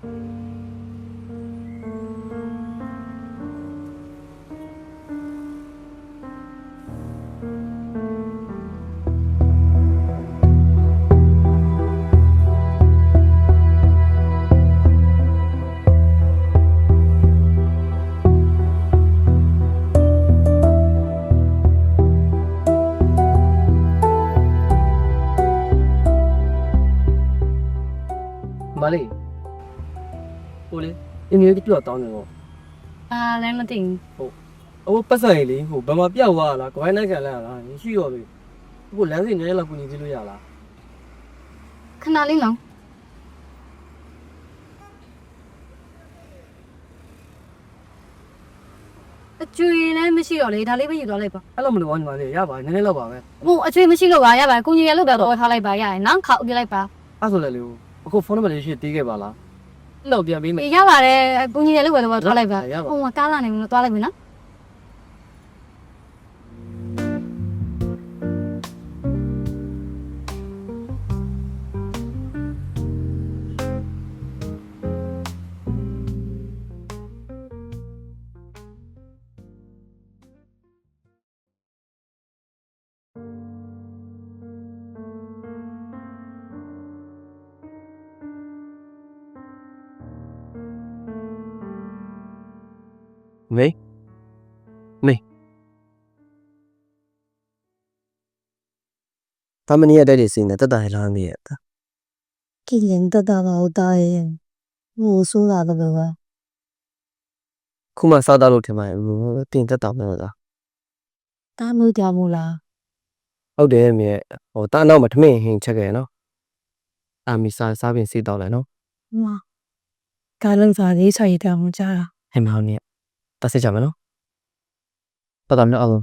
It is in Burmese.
မလေး ဟိုလေအင်းကြီးပြတော့တောင်းနေတော့အာလည်းမသိဘူးဟိုပတ်ဆိုင်လေဟိုဘယ်မှာပြောက်သွားလားကွိုင်းနိုင်ကန်လာလားရှိရောပြီဟိုလမ်းစီနည်းလောက်ကူညီသေးလို့ရလားခဏလေးလောအကျွေလည်းမရှိတော့လေဒါလေးပဲယူသွားလိုက်ပါအဲ့လိုမလို့ညီမလေးရပါနည်းနည်းလောက်ပါပဲဟိုအကျွေမရှိလို့ပါရပါကိုကြီးရလို့ပဲတော့ထားလိုက်ပါရရင်နောက်ခေါက်ပြလိုက်ပါအဲ့ဆိုလည်းလေအခုဖုန်းနံပါတ်လေးရှိတေးခဲ့ပါလား အဲ့တော့ပြန်ပေးမယ်အေးရပါတယ်ကိုကြီးရလို့ပဲတော့ထားလိုက်ပါရပါဟိုမှာကားလာနေလို့သွားလိုက်ပြီနော် မေမေတမနီရတဲ့ဒီစင်းနဲ့တတရလာနေရတာကိရင်တတပါဟုတ်တာရဲ့ဟိုဆိုးတာတော့ပဲခုမှစတာလို့ထင်ပါတယ်ပြင်တတမလို့လားတာမှုကြမလားဟုတ်တယ်မြေဟိုတာနောက်မှာထမင်းဟင်ချက်ခဲ့နော်အာမီစာစားပြင်စေးတော့လဲနော်ဟုတ်ကလုံးစားလေးဆိုရတဲ့အောင်ကြားတာဟဲ့မောင်เนี่ย တဆက်ကြမယ်နော်ပတ်တော်လည်းအောင်